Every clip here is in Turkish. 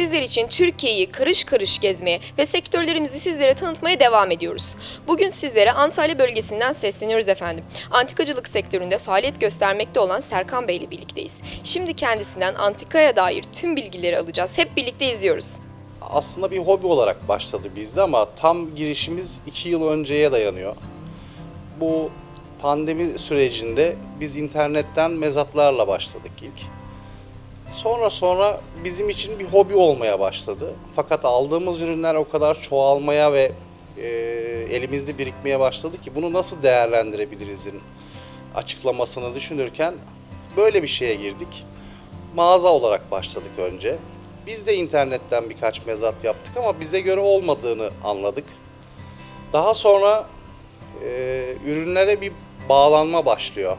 Sizler için Türkiye'yi karış karış gezmeye ve sektörlerimizi sizlere tanıtmaya devam ediyoruz. Bugün sizlere Antalya bölgesinden sesleniyoruz efendim. Antikacılık sektöründe faaliyet göstermekte olan Serkan Bey ile birlikteyiz. Şimdi kendisinden antikaya dair tüm bilgileri alacağız. Hep birlikte izliyoruz. aslında bir hobi olarak başladı bizde ama tam girişimiz iki yıl önceye dayanıyor. Bu pandemi sürecinde biz internetten mezatlarla başladık ilk. Sonra sonra bizim için bir hobi olmaya başladı. Fakat aldığımız ürünler o kadar çoğalmaya ve e, elimizde birikmeye başladı ki bunu nasıl değerlendirebilirizin açıklamasını düşünürken böyle bir şeye girdik. Mağaza olarak başladık önce. Biz de internetten birkaç mezat yaptık ama bize göre olmadığını anladık. Daha sonra e, ürünlere bir bağlanma başlıyor.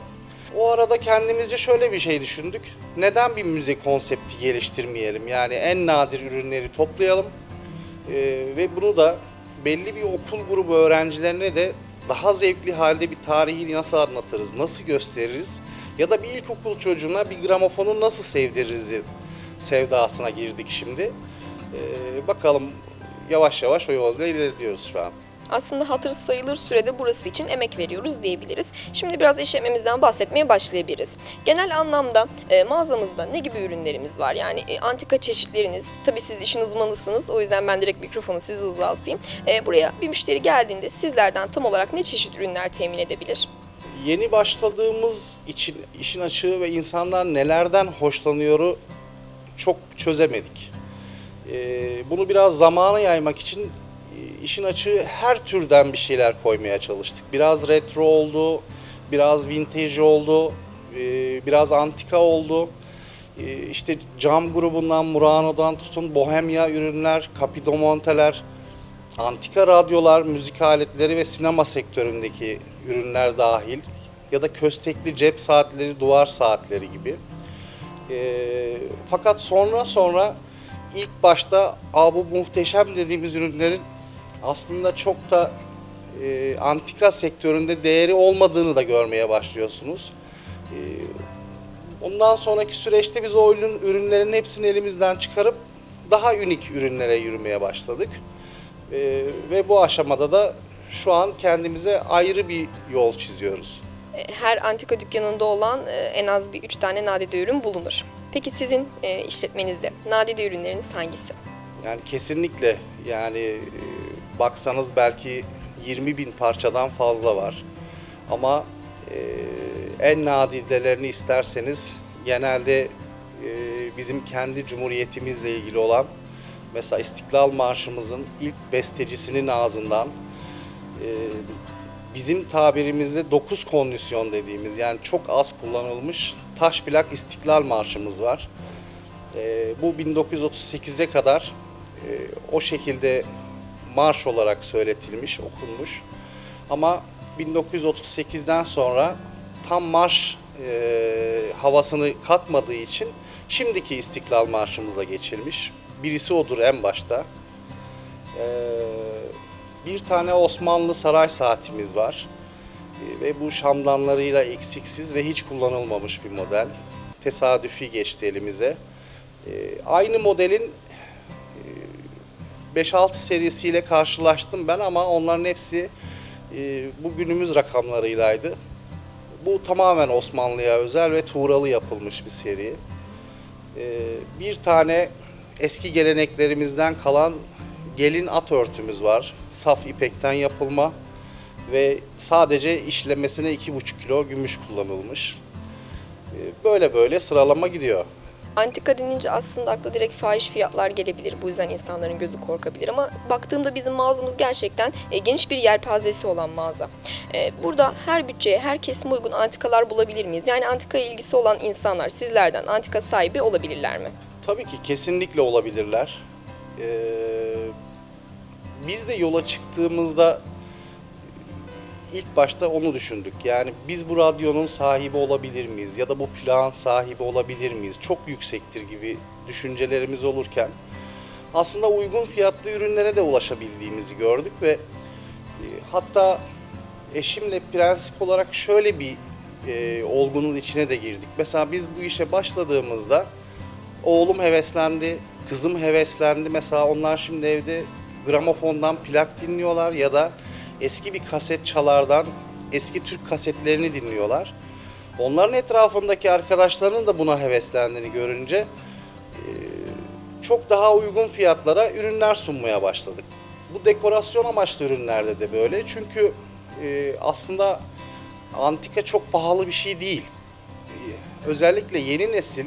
O arada kendimizce şöyle bir şey düşündük. Neden bir müze konsepti geliştirmeyelim? Yani en nadir ürünleri toplayalım e, ve bunu da belli bir okul grubu öğrencilerine de daha zevkli halde bir tarihi nasıl anlatırız, nasıl gösteririz ya da bir ilkokul çocuğuna bir gramofonu nasıl sevdiririz sevdasına girdik şimdi. E, bakalım yavaş yavaş o yolda ilerliyoruz şu an. Aslında hatır sayılır sürede burası için emek veriyoruz diyebiliriz. Şimdi biraz işletmemizden bahsetmeye başlayabiliriz. Genel anlamda e, mağazamızda ne gibi ürünlerimiz var? Yani e, antika çeşitleriniz, tabii siz işin uzmanısınız o yüzden ben direkt mikrofonu size uzatayım. E, buraya bir müşteri geldiğinde sizlerden tam olarak ne çeşit ürünler temin edebilir? Yeni başladığımız için işin açığı ve insanlar nelerden hoşlanıyoru çok çözemedik. Ee, bunu biraz zamana yaymak için e, işin açığı her türden bir şeyler koymaya çalıştık. Biraz retro oldu, biraz vintage oldu, e, biraz antika oldu. E, İşte cam grubundan, Murano'dan tutun bohemya ürünler, kapidomonteler, antika radyolar, müzik aletleri ve sinema sektöründeki ürünler dahil ya da köstekli cep saatleri, duvar saatleri gibi. Ee, fakat sonra sonra ilk başta bu muhteşem dediğimiz ürünlerin aslında çok da e, antika sektöründe değeri olmadığını da görmeye başlıyorsunuz. Ee, ondan sonraki süreçte biz o ürün, ürünlerin hepsini elimizden çıkarıp daha unik ürünlere yürümeye başladık. Ee, ve bu aşamada da şu an kendimize ayrı bir yol çiziyoruz. E, Her antika dükkanında olan e, en az bir 3 tane nadide ürün bulunur. Peki sizin e, işletmenizde nadide ürünleriniz hangisi? Yani kesinlikle yani e, baksanız belki 20 bin parçadan fazla var. Ama e, en nadidelerini isterseniz genelde e, bizim kendi cumhuriyetimizle ilgili olan mesela İstiklal Marşımızın ilk bestecisinin ağzından e, bizim tabirimizde 9 kondisyon dediğimiz yani çok az kullanılmış taş plak İstiklal Marşımız var. E, bu 1938'e kadar e, o şekilde marş olarak söyletilmiş, okunmuş. Ama 1938'den sonra tam marş e, havasını katmadığı için şimdiki İstiklal Marşımıza geçilmiş. Birisi odur en başta. E, bir tane Osmanlı saray saatimiz var. E, ve bu şamdanlarıyla eksiksiz ve hiç kullanılmamış bir model. Tesadüfi geçti elimize. E, aynı modelin 5-6 serisiyle karşılaştım ben ama onların hepsi e, bu günümüz rakamlarıylaydı. Bu tamamen Osmanlı'ya özel ve tuğralı yapılmış bir seri. E, bir tane eski geleneklerimizden kalan gelin at örtümüz var. Saf ipekten yapılma ve sadece işlemesine 2,5 kilo gümüş kullanılmış. E, Böyle böyle sıralama gidiyor. Antika denince aslında akla direkt fahiş fiyatlar gelebilir. Bu yüzden insanların gözü korkabilir ama baktığımda bizim mağazamız gerçekten e, geniş bir yelpazesi olan mağaza. E, burada her bütçeye, her kesime uygun antikalar bulabilir miyiz? Yani antikaya ilgisi olan insanlar sizlerden antika sahibi olabilirler mi? Tabii ki kesinlikle olabilirler. Ee, biz de yola çıktığımızda ilk başta onu düşündük. Yani biz bu radyonun sahibi olabilir miyiz ya da bu plağın sahibi olabilir miyiz? Çok yüksektir gibi düşüncelerimiz olurken aslında uygun fiyatlı ürünlere de ulaşabildiğimizi gördük ve e, hatta eşimle prensip olarak şöyle bir e, olgunun içine de girdik. Mesela biz bu işe başladığımızda oğlum heveslendi, kızım heveslendi. Mesela onlar şimdi evde gramofondan plak dinliyorlar ya da eski bir kaset çalardan eski Türk kasetlerini dinliyorlar. Onların etrafındaki arkadaşlarının da buna heveslendiğini görünce e, çok daha uygun fiyatlara ürünler sunmaya başladık. Bu dekorasyon amaçlı ürünlerde de böyle. Çünkü e, aslında antika çok pahalı bir şey değil. E, Özellikle yeni nesil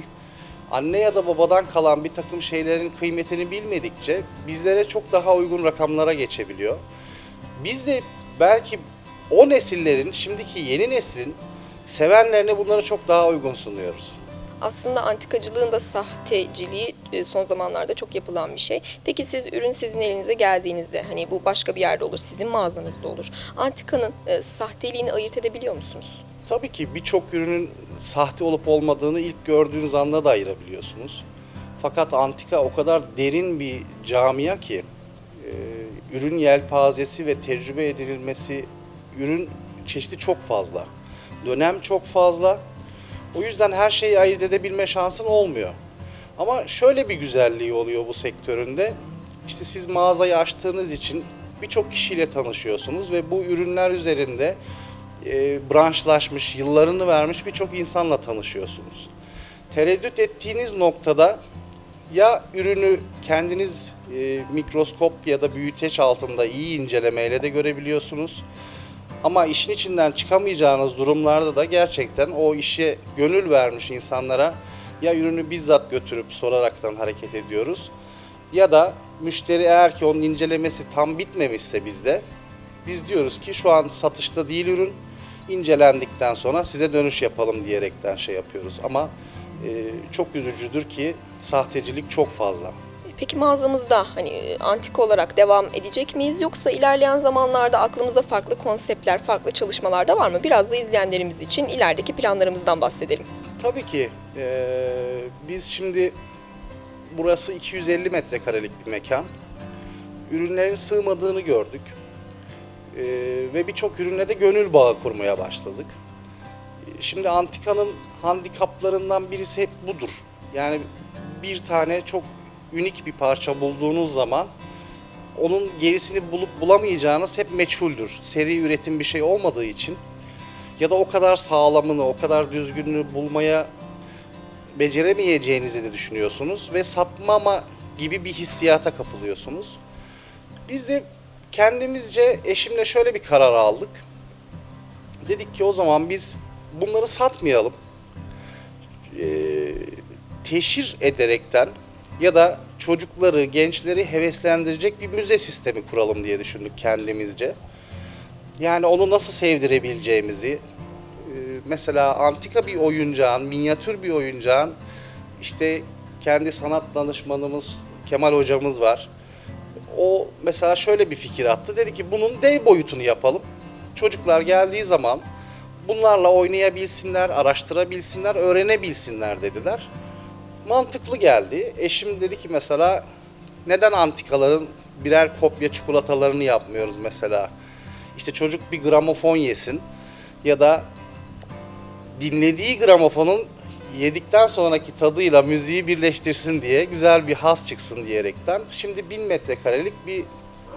anne ya da babadan kalan bir takım şeylerin kıymetini bilmedikçe bizlere çok daha uygun rakamlara geçebiliyor. Biz de belki o nesillerin, şimdiki yeni neslin sevenlerine bunları çok daha uygun sunuyoruz. Aslında antikacılığın da sahteciliği e, son zamanlarda çok yapılan bir şey. Peki siz ürün sizin elinize geldiğinizde hani bu başka bir yerde olur, sizin mağazanızda olur. Antikanın e, sahteliğini ayırt edebiliyor musunuz? Tabii ki birçok ürünün sahte olup olmadığını ilk gördüğünüz anda da ayırabiliyorsunuz. Fakat antika o kadar derin bir camia ki e, ürün yelpazesi ve tecrübe edilmesi ürün çeşidi çok fazla. Dönem çok fazla. O yüzden her şeyi ayırt edebilme şansın olmuyor. Ama şöyle bir güzelliği oluyor bu sektöründe. İşte siz mağazayı açtığınız için birçok kişiyle tanışıyorsunuz ve bu ürünler üzerinde e, branşlaşmış, yıllarını vermiş birçok insanla tanışıyorsunuz. Tereddüt ettiğiniz noktada ya ürünü kendiniz e, mikroskop ya da büyüteç altında iyi incelemeyle de görebiliyorsunuz. Ama işin içinden çıkamayacağınız durumlarda da gerçekten o işe gönül vermiş insanlara ya ürünü bizzat götürüp soraraktan hareket ediyoruz ya da müşteri eğer ki onun incelemesi tam bitmemişse bizde biz diyoruz ki şu an satışta değil ürün incelendikten sonra size dönüş yapalım diyerekten şey yapıyoruz ama çok üzücüdür ki sahtecilik çok fazla. Peki mağazamızda hani e, antika olarak devam edecek miyiz yoksa ilerleyen zamanlarda aklımızda farklı konseptler, farklı çalışmalar da var mı? Biraz da izleyenlerimiz için ilerideki planlarımızdan bahsedelim. Tabii ki e, biz şimdi burası 250 metrekarelik bir mekan. Ürünlerin sığmadığını gördük. E, ve birçok ürüne de gönül bağı kurmaya başladık. Şimdi antikanın handikaplarından birisi hep budur. Yani bir tane çok unik bir parça bulduğunuz zaman onun gerisini bulup bulamayacağınız hep meçhuldür. Seri üretim bir şey olmadığı için ya da o kadar sağlamını, o kadar düzgününü bulmaya beceremeyeceğinizi de düşünüyorsunuz ve satmama gibi bir hissiyata kapılıyorsunuz. Biz de kendimizce eşimle şöyle bir karar aldık. Dedik ki o zaman biz bunları satmayalım. Ee, teşhir ederekten ya da çocukları, gençleri heveslendirecek bir müze sistemi kuralım diye düşündük kendimizce. Yani onu nasıl sevdirebileceğimizi, e, mesela antika bir oyuncağın, minyatür bir oyuncağın işte kendi sanat danışmanımız Kemal hocamız var. O mesela şöyle bir fikir attı. Dedi ki bunun dev boyutunu yapalım. Çocuklar geldiği zaman bunlarla oynayabilsinler, araştırabilsinler, öğrenebilsinler dediler. Mantıklı geldi. Eşim dedi ki mesela neden antikaların birer kopya çikolatalarını yapmıyoruz mesela? İşte çocuk bir gramofon yesin ya da dinlediği gramofonun yedikten sonraki tadıyla müziği birleştirsin diye güzel bir has çıksın diyerekten. Şimdi 1000 metrekarelik bir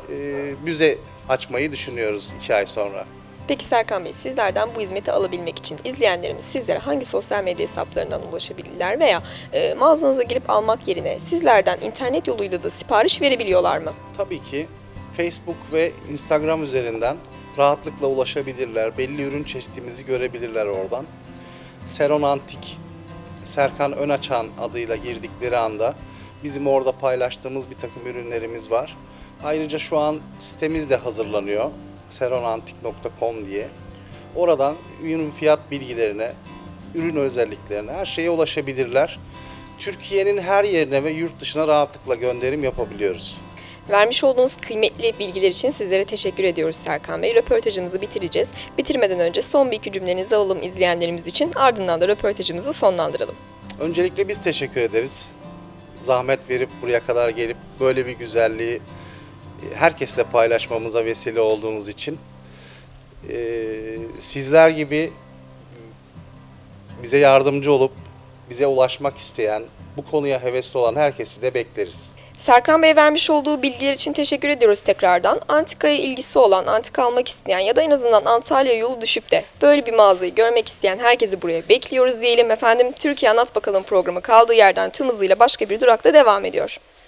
e, müze açmayı düşünüyoruz iki ay sonra. Peki Serkan Bey sizlerden bu hizmeti alabilmek için izleyenlerimiz sizlere hangi sosyal medya hesaplarından ulaşabilirler veya e, mağazanıza gelip almak yerine sizlerden internet yoluyla da sipariş verebiliyorlar mı? Tabii ki Facebook ve Instagram üzerinden rahatlıkla ulaşabilirler. Belli ürün çeşitimizi görebilirler oradan. Seron Antik, Serkan Önaçan adıyla girdikleri anda bizim orada paylaştığımız bir takım ürünlerimiz var. Ayrıca şu an sitemiz de hazırlanıyor. seronantik.com diye. Oradan ürün fiyat bilgilerine, ürün özelliklerine her şeye ulaşabilirler. Türkiye'nin her yerine ve yurt dışına rahatlıkla gönderim yapabiliyoruz. Vermiş olduğunuz kıymetli bilgiler için sizlere teşekkür ediyoruz Serkan Bey. Röportajımızı bitireceğiz. Bitirmeden önce son bir iki cümlenizi alalım izleyenlerimiz için. Ardından da röportajımızı sonlandıralım. Öncelikle biz teşekkür ederiz. Zahmet verip buraya kadar gelip böyle bir güzelliği herkesle paylaşmamıza vesile olduğunuz için. Ee, sizler gibi bize yardımcı olup bize ulaşmak isteyen bu konuya hevesli olan herkesi de bekleriz. Serkan Bey vermiş olduğu bilgiler için teşekkür ediyoruz tekrardan. Antikaya ilgisi olan, antika almak isteyen ya da en azından Antalya yolu düşüp de böyle bir mağazayı görmek isteyen herkesi buraya bekliyoruz diyelim. Efendim Türkiye Anlat Bakalım programı kaldığı yerden tüm hızıyla başka bir durakta devam ediyor.